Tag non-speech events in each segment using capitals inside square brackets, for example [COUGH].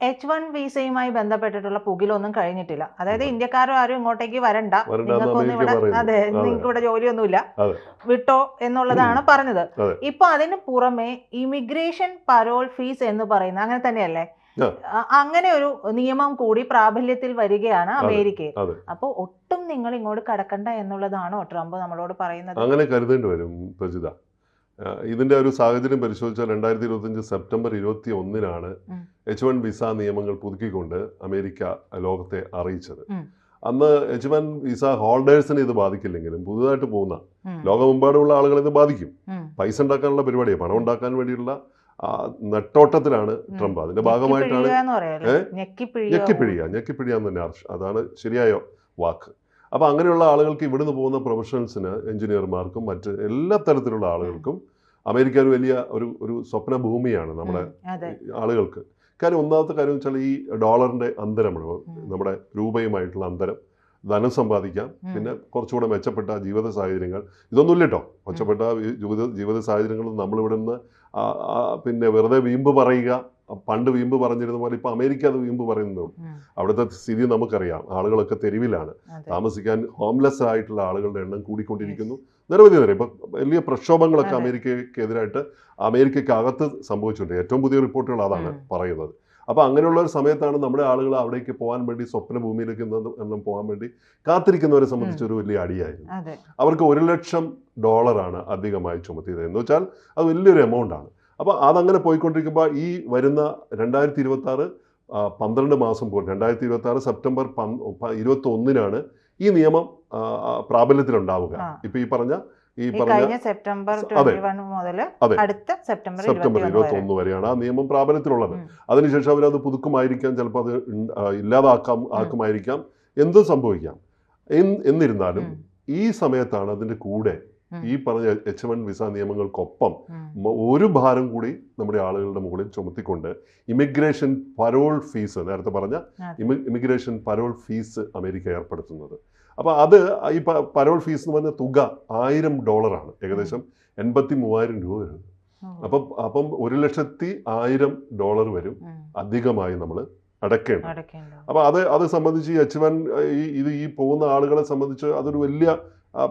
H one വിസയുമായി ബന്ധപ്പെട്ടിട്ടുള്ള പുകിലൊന്നും കഴിഞ്ഞിട്ടില്ല. അതായത് ഇന്ത്യക്കാരോ ആരും ഇങ്ങോട്ടേക്ക് വരണ്ട. നിങ്ങൾക്കൊന്നും ഇവിടെ അതെ. നിങ്ങൾക്ക് ഇവിടെ ജോലിയൊന്നുമില്ല. വിട്ടോ എന്നുള്ളതാണ് പറഞ്ഞത്. ഇപ്പൊ അതിന് പുറമെ ഇമിഗ്രേഷൻ പരോൾ ഫീസ് എന്ന് പറയുന്ന അങ്ങനെ തന്നെയല്ലേ? അങ്ങനെ ഒരു നിയമം കൂടി പ്രാബല്യത്തിൽ വരികയാണ്. അമേരിക്കയിൽ. അപ്പോൾ ഒട്ടും നിങ്ങൾ ഇങ്ങോട്ട് കടക്കണ്ട എന്നുള്ളതാണോ ട്രംപ് നമ്മളോട് പറയുന്നത്? അങ്ങനെ കരുതേണ്ടി വരും ഇതിന്റെ ഒരു സാഹചര്യം പരിശോധിച്ചാൽ രണ്ടായിരത്തി ഇരുപത്തഞ്ച് സെപ്റ്റംബർ ഇരുപത്തി ഒന്നിനാണ്. എച്ച് വൺ വിസ നിയമങ്ങൾ പുതുക്കിക്കൊണ്ട് അമേരിക്ക ലോകത്തെ അറിയിച്ചത്. അന്ന് എച്ച് വൺ വിസ ഹോൾഡേഴ്സിനെ ഇത് ബാധിക്കില്ലെങ്കിലും പുതുതായിട്ട് പോകുന്ന. ലോകമെമ്പാടുമുള്ള ആളുകളെ ഇത് ബാധിക്കും. പൈസ ഉണ്ടാക്കാനുള്ള പരിപാടിയാണ് പണം ഉണ്ടാക്കാൻ വേണ്ടിയുള്ള നെട്ടോട്ടത്തിലാണ്. ട്രംപ് അതിന്റെ ഭാഗമായിട്ടാണ് ഞെക്കിപ്പിഴിയ ഞെക്കിപ്പിഴിയാന്ന് തന്നെ അതാണ് ശരിയായ വാക്ക് അപ്പോൾ അങ്ങനെയുള്ള ആളുകൾക്ക് ഇവിടുന്ന് പോകുന്ന പ്രൊഫഷണൽസിന് എഞ്ചിനീയർമാർക്കും മറ്റ് എല്ലാ തരത്തിലുള്ള ആളുകൾക്കും അമേരിക്ക ഒരു വലിയ ഒരു ഒരു സ്വപ്ന ഭൂമിയാണ് നമ്മുടെ ആളുകൾക്ക്. കാര്യം ഒന്നാമത്തെ കാര്യം വെച്ചാൽ ഈ ഡോളറിന്റെ അന്തരമാണ് നമ്മുടെ രൂപയുമായിട്ടുള്ള അന്തരം. ധനം സമ്പാദിക്കാം. പിന്നെ കുറച്ചുകൂടെ മെച്ചപ്പെട്ട ജീവിത സാഹചര്യങ്ങൾ. ഇതൊന്നുമില്ല കേട്ടോ. മെച്ചപ്പെട്ട ജീവിത ജീവിത സാഹചര്യങ്ങൾ നമ്മളിവിടെ നിന്ന് പിന്നെ വെറുതെ വീമ്പ് പറയുക. പണ്ട് വീമ്പ് പറഞ്ഞിരുന്ന പോലെ ഇപ്പൊ അമേരിക്ക അത് വീമ്പ് പറയുന്നുള്ളൂ ഉം. അവിടുത്തെ സ്ഥിതി നമുക്കറിയാം. ആളുകളൊക്കെ തെരുവിലാണ്. താമസിക്കാൻ ഹോംലെസ് ആയിട്ടുള്ള ആളുകളുടെ എണ്ണം കൂടിക്കൊണ്ടിരിക്കുന്നു. നിരവധി നേരം ഇപ്പൊ വലിയ പ്രക്ഷോഭങ്ങളൊക്കെ. അമേരിക്കക്കെതിരായിട്ട് അമേരിക്കയ്ക്ക് അകത്ത് സംഭവിച്ചിട്ടുണ്ട്. ഏറ്റവും പുതിയ റിപ്പോർട്ടുകൾ അതാണ്. പറയുന്നത്. അപ്പൊ അങ്ങനെയുള്ള ഒരു സമയത്താണ് നമ്മുടെ ആളുകൾ അവിടേക്ക് പോകാൻ വേണ്ടി സ്വപ്ന ഭൂമിയിലേക്ക് എന്നും എണ്ണം പോകാൻ വേണ്ടി കാത്തിരിക്കുന്നവരെ സംബന്ധിച്ച് ഒരു വലിയ അടിയായിരുന്നു. അവർക്ക് ഒരു ലക്ഷം ഡോളറാണ് അധികമായി ചുമത്തിയത്. എന്ന് വെച്ചാൽ അത് വലിയൊരു എമൗണ്ട് ആണ്. അപ്പോൾ അതങ്ങനെ പോയിക്കൊണ്ടിരിക്കുമ്പോൾ ഈ വരുന്ന രണ്ടായിരത്തി ഇരുപത്തി ആറ് പന്ത്രണ്ട് മാസം പോലും രണ്ടായിരത്തി ഇരുപത്തി ആറ് സെപ്റ്റംബർ ഇരുപത്തി ഒന്നിനാണ് ഈ നിയമം പ്രാബല്യത്തിലുണ്ടാവുക. ഇപ്പൊ ഈ പറഞ്ഞ ഈ പറഞ്ഞ സെപ്റ്റംബർ മുതൽ. അടുത്ത സെപ്റ്റംബർ സെപ്റ്റംബർ ഇരുപത്തി ഒന്ന് വരെയാണ് ആ നിയമം പ്രാബല്യത്തിലുള്ളത്. അതിനുശേഷം അവരത് പുതുക്കുമായിരിക്കാം ചിലപ്പോൾ അത് ഇല്ലാതാക്കാം ആക്കുമായിരിക്കാം. എന്തും സംഭവിക്കാം. എന്നിരുന്നാലും ഈ സമയത്താണ് അതിന്റെ കൂടെ. ഈ പറഞ്ഞ എച്ച് വൺ വിസ നിയമങ്ങൾക്കൊപ്പം ഒരു ഭാരം കൂടി നമ്മുടെ ആളുകളുടെ മുകളിൽ ചുമത്തിക്കൊണ്ട് ഇമിഗ്രേഷൻ പരോൾ ഫീസ് നേരത്തെ പറഞ്ഞ ഇമിഗ്രേഷൻ പരോൾ ഫീസ് അമേരിക്ക ഏർപ്പെടുത്തുന്നത്. അപ്പോൾ അത് ഈ പരോൾ ഫീസ് എന്ന് പറഞ്ഞ തുക ആയിരം ഡോളറാണ്. ഏകദേശം എൺപത്തി മൂവായിരം രൂപ വരും. അപ്പം അപ്പം ഒരു ലക്ഷത്തി ആയിരം ഡോളർ വരും അധികമായി നമ്മൾ അടയ്ക്കേണ്ടത് അപ്പൊ അത് അത് സംബന്ധിച്ച് ഈ എച്ച് വൺ ഈ ഇത് ഈ പോകുന്ന ആളുകളെ സംബന്ധിച്ച് അതൊരു വലിയ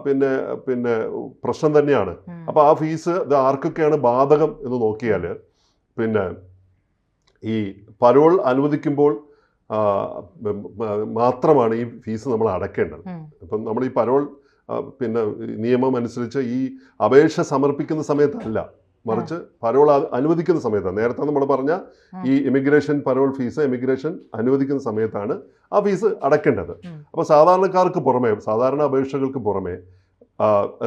പിന്നെ പിന്നെ പ്രശ്നം തന്നെയാണ്. അപ്പോൾ ആ ഫീസ് ഇത് ആർക്കൊക്കെയാണ് ബാധകം എന്ന് നോക്കിയാൽ പിന്നെ ഈ പരോൾ അനുവദിക്കുമ്പോൾ മാത്രമാണ് ഈ ഫീസ് നമ്മൾ അടയ്ക്കേണ്ടത് ഉം. ഇപ്പം നമ്മൾ ഈ പരോൾ പിന്നെ നിയമം അനുസരിച്ച് ഈ അപേക്ഷ സമർപ്പിക്കുന്ന സമയത്തല്ല മറിച്ച് പരോൾ അനുവദിക്കുന്ന സമയത്താണ്. നേരത്തെ നമ്മൾ പറഞ്ഞ ഈ ഇമിഗ്രേഷൻ പരോൾ ഫീസ് ഇമിഗ്രേഷൻ അനുവദിക്കുന്ന സമയത്താണ് ആ ഫീസ് അടക്കേണ്ടത്. അപ്പൊ അപ്പോൾ സാധാരണക്കാർക്ക് പുറമെ സാധാരണ അപേക്ഷകൾക്ക് പുറമെ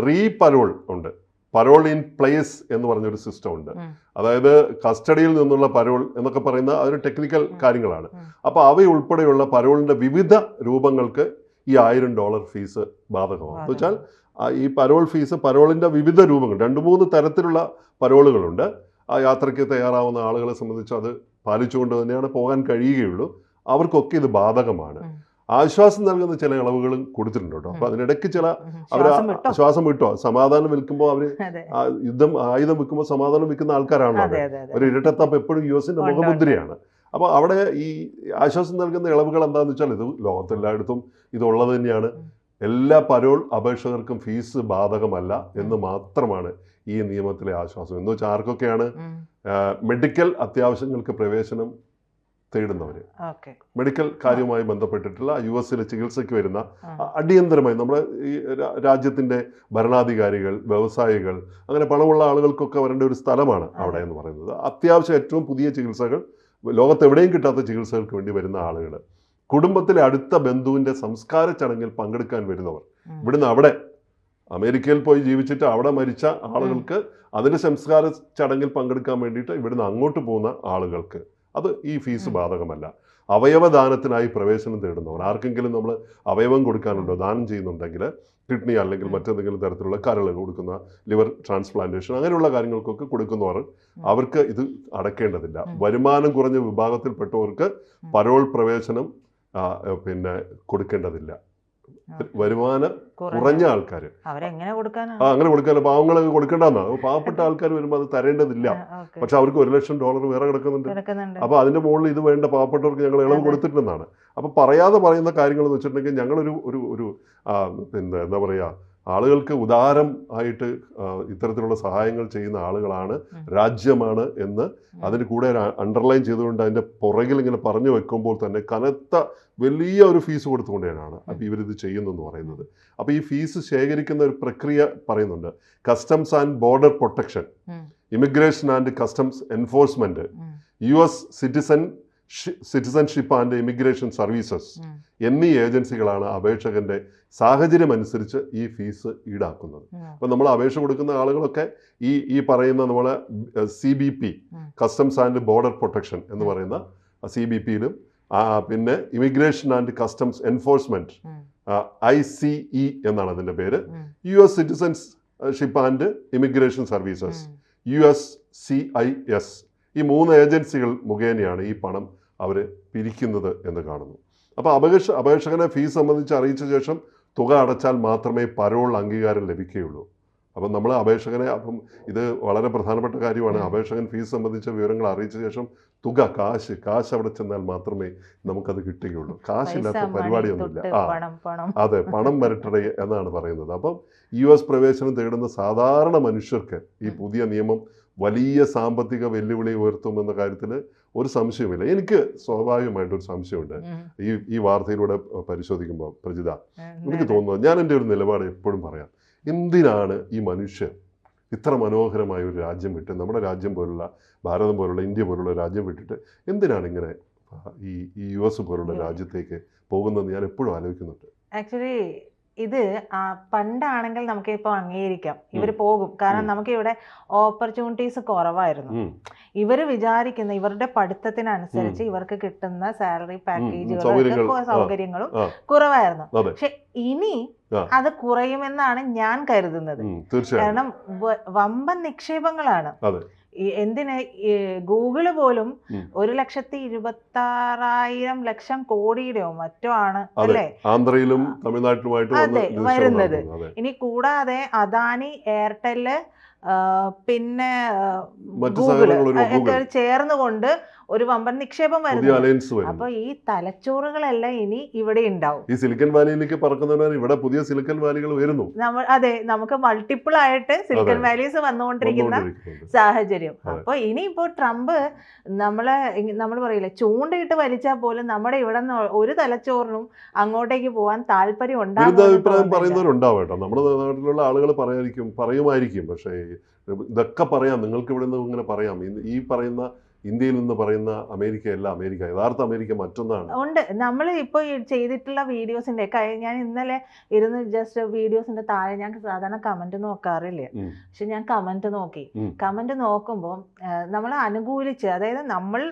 റീ പരോൾ ഉണ്ട്. പരോൾ ഇൻ പ്ലേസ് എന്ന് പറഞ്ഞൊരു സിസ്റ്റം ഉണ്ട്. അതായത് കസ്റ്റഡിയിൽ നിന്നുള്ള പരോൾ എന്നൊക്കെ പറയുന്ന അതൊരു ടെക്നിക്കൽ കാര്യങ്ങളാണ്. അപ്പൊ അപ്പോൾ അവയുൾപ്പെടെയുള്ള പരോളിന്റെ വിവിധ രൂപങ്ങൾക്ക് ഈ ആയിരം ഡോളർ ഫീസ് ബാധകമാണ് എന്ന് വെച്ചാൽ ഈ പരോൾ ഫീസ് പരോളിന്റെ വിവിധ രൂപങ്ങൾ രണ്ട് മൂന്ന് തരത്തിലുള്ള പരോളുകളുണ്ട്. ആ യാത്രയ്ക്ക് തയ്യാറാവുന്ന ആളുകളെ സംബന്ധിച്ച് അത് പാലിച്ചുകൊണ്ട് തന്നെയാണ് പോകാൻ കഴിയുകയുള്ളൂ. അവർക്കൊക്കെ ഇത് ബാധകമാണ്. ആശ്വാസം നൽകുന്ന ചില ഇളവുകളും കൊടുത്തിട്ടുണ്ട് കേട്ടോ. അപ്പൊ അതിനിടയ്ക്ക് ചില. അവർ ശ്വാസം വിട്ടോ? സമാധാനം വിൽക്കുമ്പോൾ അവർ അതെ. യുദ്ധം ആയുധം വിൽക്കുമ്പോൾ സമാധാനം വിൽക്കുന്ന ആൾക്കാരാണല്ലോ ഒരു ഇരട്ടത്തപ്പ് എപ്പോഴും യു എസിന്റെ മുഖമുദ്രയാണ്. അപ്പോൾ അവിടെ ഈ ആശ്വാസം നൽകുന്ന ഇളവുകൾ എന്താണെന്ന് വെച്ചാൽ ഇത് ലോകത്തെല്ലായിടത്തും ഇതുള്ളത് തന്നെയാണ്. എല്ലാ പരോൾ അപേക്ഷകർക്കും ഫീസ് ബാധകമല്ല എന്ന് മാത്രമാണ് ഈ നിയമത്തിലെ ആശ്വാസം. എന്ന് വെച്ചാൽ ആർക്കൊക്കെയാണ്? മെഡിക്കൽ അത്യാവശ്യങ്ങൾക്ക് പ്രവേശനം തേടുന്നവര്. മെഡിക്കൽ കാര്യവുമായി ബന്ധപ്പെട്ടിട്ടുള്ള യു എസിലെ ചികിത്സയ്ക്ക് വരുന്ന അടിയന്തരമായി നമ്മുടെ ഈ രാജ്യത്തിന്റെ ഭരണാധികാരികൾ വ്യവസായികൾ അങ്ങനെ പണമുള്ള ആളുകൾക്കൊക്കെ വരേണ്ട ഒരു സ്ഥലമാണ് അവിടെ എന്ന് പറയുന്നത്. അത്യാവശ്യം ഏറ്റവും പുതിയ ചികിത്സകൾ ലോകത്ത് എവിടെയും കിട്ടാത്ത ചികിത്സകൾക്ക് വേണ്ടി വരുന്ന ആളുകൾ കുടുംബത്തിലെ അടുത്ത ബന്ധുവിന്റെ സംസ്കാര ചടങ്ങിൽ പങ്കെടുക്കാൻ വരുന്നവർ. ഇവിടുന്ന് അവിടെ അമേരിക്കയിൽ പോയി ജീവിച്ചിട്ട് അവിടെ മരിച്ച ആളുകൾക്ക് അതിന്റെ സംസ്കാര ചടങ്ങിൽ പങ്കെടുക്കാൻ വേണ്ടിയിട്ട് ഇവിടുന്ന് അങ്ങോട്ട് പോകുന്ന ആളുകൾക്ക് അത് ഈ ഫീസ്. ബാധകമല്ല. അവയവദാനത്തിനായി പ്രവേശനം തേടുന്നവർ. ആർക്കെങ്കിലും നമ്മൾ അവയവം കൊടുക്കാനുണ്ടോ ദാനം ചെയ്യുന്നുണ്ടെങ്കിൽ കിഡ്നി അല്ലെങ്കിൽ. മറ്റെന്തെങ്കിലും തരത്തിലുള്ള കരൾ കൊടുക്കുന്ന ലിവർ ട്രാൻസ്പ്ലാന്റേഷൻ അങ്ങനെയുള്ള കാര്യങ്ങൾക്കൊക്കെ കൊടുക്കുന്നവർ അവർക്ക് ഇത് അടക്കേണ്ടതില്ല. വരുമാനം കുറഞ്ഞ വിഭാഗത്തിൽപ്പെട്ടവർക്ക് പരോൾ പ്രവേശനം പിന്നെ കൊടുക്കേണ്ടതില്ല. വരുമാനം കുറഞ്ഞ ആൾക്കാർ അങ്ങനെ കൊടുക്കാനോ പാവങ്ങളൊക്കെ കൊടുക്കണ്ടെന്നാ. പാവപ്പെട്ട ആൾക്കാർ വരുമ്പോൾ അത് തരേണ്ടതില്ല. പക്ഷെ അവർക്ക് ഒരു ലക്ഷം ഡോളർ വേറെ കിടക്കുന്നുണ്ട്. അപ്പൊ അതിന്റെ മുകളിൽ ഇത് വേണ്ട പാവപ്പെട്ടവർക്ക് ഞങ്ങൾ ഇളവ്. കൊടുത്തിട്ടുണ്ടെന്നാണ്. അപ്പൊ പറയാതെ പറയുന്ന കാര്യങ്ങൾ എന്ന് വെച്ചിട്ടുണ്ടെങ്കിൽ ഞങ്ങളൊരു ഒരു ഒരു പിന്നെ എന്താ പറയുക ആളുകൾക്ക് ഉദാരം ആയിട്ട് ഇത്തരത്തിലുള്ള സഹായങ്ങൾ ചെയ്യുന്ന ആളുകളാണ് രാജ്യമാണ് എന്ന്. അതിന് കൂടെ അണ്ടർലൈൻ ചെയ്തുകൊണ്ട് അതിന്റെ പുറകിൽ ഇങ്ങനെ പറഞ്ഞു വെക്കുമ്പോൾ തന്നെ കനത്ത വലിയ ഒരു ഫീസ് കൊടുത്തുകൊണ്ടേനാണ് അപ്പോൾ ഇവരിത് ചെയ്യുന്നതെന്ന് പറയുന്നത്. അപ്പോൾ ഈ ഫീസ് ശേഖരിക്കുന്ന ഒരു പ്രക്രിയ പറയുന്നുണ്ട്. Customs and border protection immigration and customs enforcement U S citizen citizenship and immigration services എന്നീ ഏജൻസികളാണ് അപേക്ഷകന്റെ സാഹചര്യം അനുസരിച്ച് ഈ ഫീസ് ഈടാക്കുന്നത്. അപ്പൊ നമ്മൾ അപേക്ഷ കൊടുക്കുന്ന ആളുകളൊക്കെ ഈ ഈ പറയുന്ന നമ്മളെ C B P customs and border protection എന്ന് പറയുന്ന സി ബി പിയിലും പിന്നെ immigration and customs enforcement I C E എന്നാണ് അതിന്റെ പേര്. U S citizenship and immigration services. U S C I S ഈ മൂന്ന് ഏജൻസികൾ മുഖേനയാണ് ഈ പണം അവർ പിരിക്കുന്നത് എന്ന് കാണുന്നു. അപ്പോൾ അപേക്ഷ അപേക്ഷകനെ ഫീസ് സംബന്ധിച്ച് അറിയിച്ച ശേഷം തുക അടച്ചാൽ മാത്രമേ പരോൾ അംഗീകാരം ലഭിക്കുകയുള്ളൂ. അപ്പം നമ്മൾ അപേക്ഷകനെ അപ്പം ഇത് വളരെ പ്രധാനപ്പെട്ട കാര്യമാണ്. അപേക്ഷകൻ ഫീസ് സംബന്ധിച്ച വിവരങ്ങൾ അറിയിച്ച ശേഷം തുക കാശ് കാശ് അവിടെ ചെന്നാൽ മാത്രമേ നമുക്കത് കിട്ടുകയുള്ളൂ. കാശില്ലാത്ത പരിപാടിയൊന്നുമില്ല. ആ അതെ പണം വരട്ടടേ എന്നാണ് പറയുന്നത്. അപ്പം യു എസ് പ്രവേശനം തേടുന്ന സാധാരണ മനുഷ്യർക്ക് ഈ പുതിയ നിയമം വലിയ സാമ്പത്തിക വെല്ലുവിളി ഉയർത്തുമെന്ന കാര്യത്തിൽ ഒരു സംശയമില്ല എനിക്ക് സ്വാഭാവികമായിട്ടൊരു സംശയമുണ്ട്. ഈ ഈ വാർത്തയിലൂടെ പരിശോധിക്കുമ്പോൾ പ്രജിത എനിക്ക്. തോന്നുന്നത് ഞാൻ എന്റെ ഒരു നിലപാട് എപ്പോഴും പറയാം. എന്തിനാണ് ഈ മനുഷ്യർ ഇത്ര മനോഹരമായ ഒരു രാജ്യം വിട്ട് നമ്മുടെ രാജ്യം പോലുള്ള ഭാരതം പോലുള്ള ഇന്ത്യ പോലുള്ള രാജ്യം വിട്ടിട്ട് എന്തിനാണ് ഇങ്ങനെ ഈ ഈ യു എസ് പോലുള്ള. രാജ്യത്തേക്ക് പോകുന്നത് ഞാൻ എപ്പോഴും ആലോചിക്കുന്നുണ്ട് ആക്ച്വലി ഇത് പണ്ടാണെങ്കിൽ നമുക്ക് ഇപ്പോൾ അംഗീകരിക്കാം. ഇവർ പോകും. കാരണം നമുക്ക് ഇവിടെ ഓപ്പർച്യൂണിറ്റീസ് കുറവായിരുന്നു. ഇവർ വിചാരിക്കുന്ന ഇവരുടെ പഠിത്തത്തിനനുസരിച്ച് ഇവർക്ക് കിട്ടുന്ന സാലറി പാക്കേജുകളും സൗകര്യങ്ങളും കുറവായിരുന്നു. പക്ഷെ ഇനി അത് കുറയുമെന്നാണ് ഞാൻ കരുതുന്നത്. കാരണം വമ്പൻ നിക്ഷേപങ്ങളാണ്. എന്തിന്? ഗൂഗിൾ പോലും ഒരു ലക്ഷത്തി ഇരുപത്തി ആറായിരം ലക്ഷം കോടിയുടെയോ മറ്റോ ആണ് അല്ലെ? ആന്ധ്രയിലും തമിഴ്നാട്ടിലുമായിട്ട് അതെ, വരുന്നത്. ഇനി കൂടാതെ അദാനി എയർടെൽ പിന്നെ ഗൂഗിൾ ചേർന്നുകൊണ്ട് ഒരു വമ്പൻ നിക്ഷേപം വരുന്നു. അപ്പൊ ഈ തലച്ചോറുകളെല്ലാം ഇനി ഇവിടെ ഉണ്ടാവും. ഈ സിലിക്കൻ വാലിയിലേക്ക് പറക്കുന്നവരാണ് ഇവിടെ പുതിയ സിലിക്കൻ വാലികൾ വരുന്നു. നമ്മൾ അതെ നമുക്ക് മൾട്ടിപ്പിൾ ആയിട്ട് സിലിക്കൻ വാലീസ് വന്നുകൊണ്ടിരിക്കുന്ന സാഹചര്യം. അപ്പൊ ഇനി ഇപ്പോ ട്രംപ് നമ്മളെ നമ്മൾ പറയില്ലേ ചൂണ്ടയിട്ട് വലിച്ചാൽ പോലും നമ്മുടെ ഇവിടെ നിന്ന് ഒരു തലച്ചോറിനും അങ്ങോട്ടേക്ക് പോകാൻ താല്പര്യം ഉണ്ടാകും അഭിപ്രായം പറയുന്നവരുണ്ടാവട്ടോ പറയുന്നവരുണ്ടാവും നമ്മുടെ നാട്ടിലുള്ള ആളുകൾ പറയായിരിക്കും പറയുമായിരിക്കും. പക്ഷേ ഇതൊക്കെ പറയാം. നിങ്ങൾക്ക് ഇവിടെ നിന്ന് ഇങ്ങനെ പറയാം. ഈ പറയുന്ന ഇന്ത്യയിൽ നിന്ന് പറയുന്ന അമേരിക്ക അല്ല അമേരിക്ക യഥാർത്ഥ അമേരിക്ക മറ്റൊന്നാണ് ഉണ്ട് നമ്മൾ ഇപ്പോൾ ചെയ്തിട്ടുള്ള വീഡിയോസിന്റെ ഞാൻ ഇന്നലെ ഇരുന്ന് ജസ്റ്റ് വീഡിയോസിന്റെ താഴെ ഞാൻ സാധാരണ കമന്റ് നോക്കാറില്ല. പക്ഷെ ഞാൻ കമന്റ് നോക്കി കമന്റ് നോക്കുമ്പോൾ നമ്മൾ അനുകൂലിച്ച് അതായത് നമ്മൾ.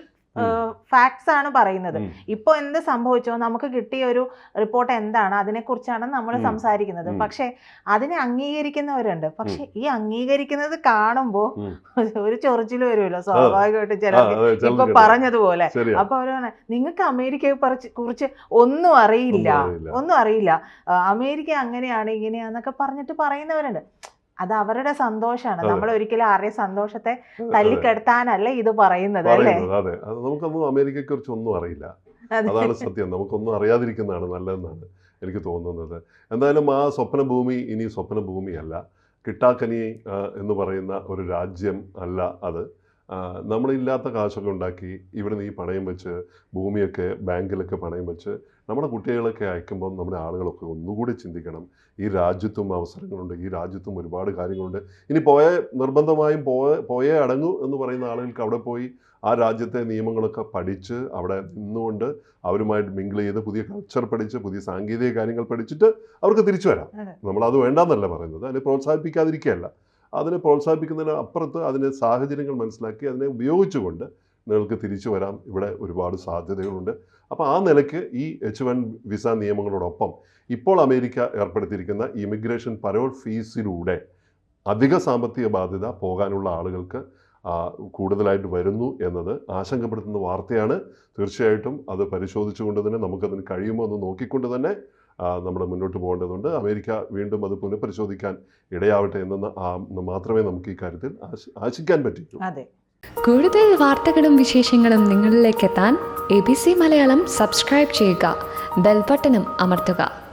ഫാക്ട്സ് ആണ് പറയുന്നത്. ഇപ്പോൾ എന്ത് സംഭവിച്ചോ നമുക്ക് കിട്ടിയ ഒരു റിപ്പോർട്ട് എന്താണ് അതിനെക്കുറിച്ചാണ് നമ്മൾ സംസാരിക്കുന്നത്. പക്ഷേ അതിനെ അംഗീകരിക്കുന്നവരുണ്ട്. പക്ഷെ ഈ അംഗീകരിക്കുന്നത് കാണുമ്പോൾ [LAUGHS] ഒരു ചൊറിച്ചിൽ വരുമല്ലോ സ്വാഭാവികമായിട്ടും ചില ഇപ്പൊ പറഞ്ഞതുപോലെ. അപ്പൊ അവരാണ് നിങ്ങൾക്ക് അമേരിക്കയെ കുറിച്ച് ഒന്നും അറിയില്ല. ഒന്നും അറിയില്ല. അമേരിക്ക അങ്ങനെയാണ് ഇങ്ങനെയാന്നൊക്കെ പറഞ്ഞിട്ട് പറയുന്നവരുണ്ട്. അത് അവരുടെ സന്തോഷമാണ് നമ്മൾ ഒരിക്കലും ആരെയും സന്തോഷത്തെ. തല്ലിക്കെടുത്താനല്ല ഇത് പറയുന്നത് അല്ലേ? അതെ. അത് നമുക്കൊന്നും അമേരിക്കയെ കുറിച്ച് ഒന്നും അറിയില്ല. അതാണ് സത്യം. നമുക്കൊന്നും അറിയാതിരിക്കുന്നതാണ് നല്ലതെന്നാണ് എനിക്ക് തോന്നുന്നത്. എന്തായാലും ആ സ്വപ്ന ഭൂമി ഇനി സ്വപ്ന ഭൂമിയല്ല കിട്ടാക്കനി എന്ന് പറയുന്ന ഒരു രാജ്യം അല്ല അത്. നമ്മളില്ലാത്ത കാശൊക്കെ ഉണ്ടാക്കി ഇവിടുന്ന് ഈ പണയം വെച്ച് ഭൂമിയൊക്കെ ബാങ്കിലൊക്കെ പണയം വെച്ച് നമ്മുടെ കുട്ടികളൊക്കെ അയക്കുമ്പോൾ നമ്മുടെ ആളുകളൊക്കെ ഒന്നുകൂടി ചിന്തിക്കണം. ഈ രാജ്യത്തും അവസരങ്ങളുണ്ട് ഈ രാജ്യത്തും ഒരുപാട് കാര്യങ്ങളുണ്ട്. ഇനി പോയ നിർബന്ധമായും പോയ പോയേ അടങ്ങൂ എന്ന് പറയുന്ന ആളുകൾക്ക് അവിടെ പോയി ആ രാജ്യത്തെ നിയമങ്ങളൊക്കെ പഠിച്ച് അവിടെ നിന്നുകൊണ്ട് അവരുമായിട്ട് മിങ്കിൾ ചെയ്ത് പുതിയ കൾച്ചർ പഠിച്ച് പുതിയ സാങ്കേതിക കാര്യങ്ങൾ പഠിച്ചിട്ട് അവർക്ക് തിരിച്ചു വരാം. നമ്മളത് വേണ്ടാന്നല്ല പറയുന്നത്. അതിനെ പ്രോത്സാഹിപ്പിക്കാതിരിക്കുകയല്ല. അതിനെ പ്രോത്സാഹിപ്പിക്കുന്നതിന് അപ്പുറത്ത് അതിന്റെ സാഹചര്യങ്ങൾ മനസ്സിലാക്കി അതിനെ ഉപയോഗിച്ചുകൊണ്ട് നിങ്ങൾക്ക് തിരിച്ചു വരാം. ഇവിടെ ഒരുപാട് സാധ്യതകളുണ്ട്. അപ്പോൾ ആ നിലയ്ക്ക് ഈ എച്ച് വൺ വിസ നിയമങ്ങളോടൊപ്പം ഇപ്പോൾ അമേരിക്ക ഏർപ്പെടുത്തിയിരിക്കുന്ന ഇമിഗ്രേഷൻ പരോൾ ഫീസിലൂടെ അധിക സാമ്പത്തിക ബാധ്യത പോകാനുള്ള ആളുകൾക്ക് കൂടുതലായിട്ട് വരുന്നു എന്നത് ആശങ്കപ്പെടുത്തുന്ന വാർത്തയാണ്. തീർച്ചയായിട്ടും അത് പരിശോധിച്ചുകൊണ്ട് തന്നെ നമുക്കതിന് കഴിയുമോ എന്ന് നോക്കിക്കൊണ്ട് തന്നെ നമ്മൾ മുന്നോട്ട് പോകേണ്ടതുണ്ട്. അമേരിക്ക വീണ്ടും അത് പുനഃപരിശോധിക്കാൻ ഇടയാവട്ടെ എന്ന് മാത്രമേ നമുക്ക് ഈ കാര്യത്തിൽ ആശിക്കാൻ പറ്റൂ. അതെ. കൂടുതൽ വാർത്തകളും വിശേഷങ്ങളും നിങ്ങളിലേക്ക് എത്താൻ A B C Malayalam subscribe ചെയ്യുക. ബെൽബട്ടനും അമർത്തുക.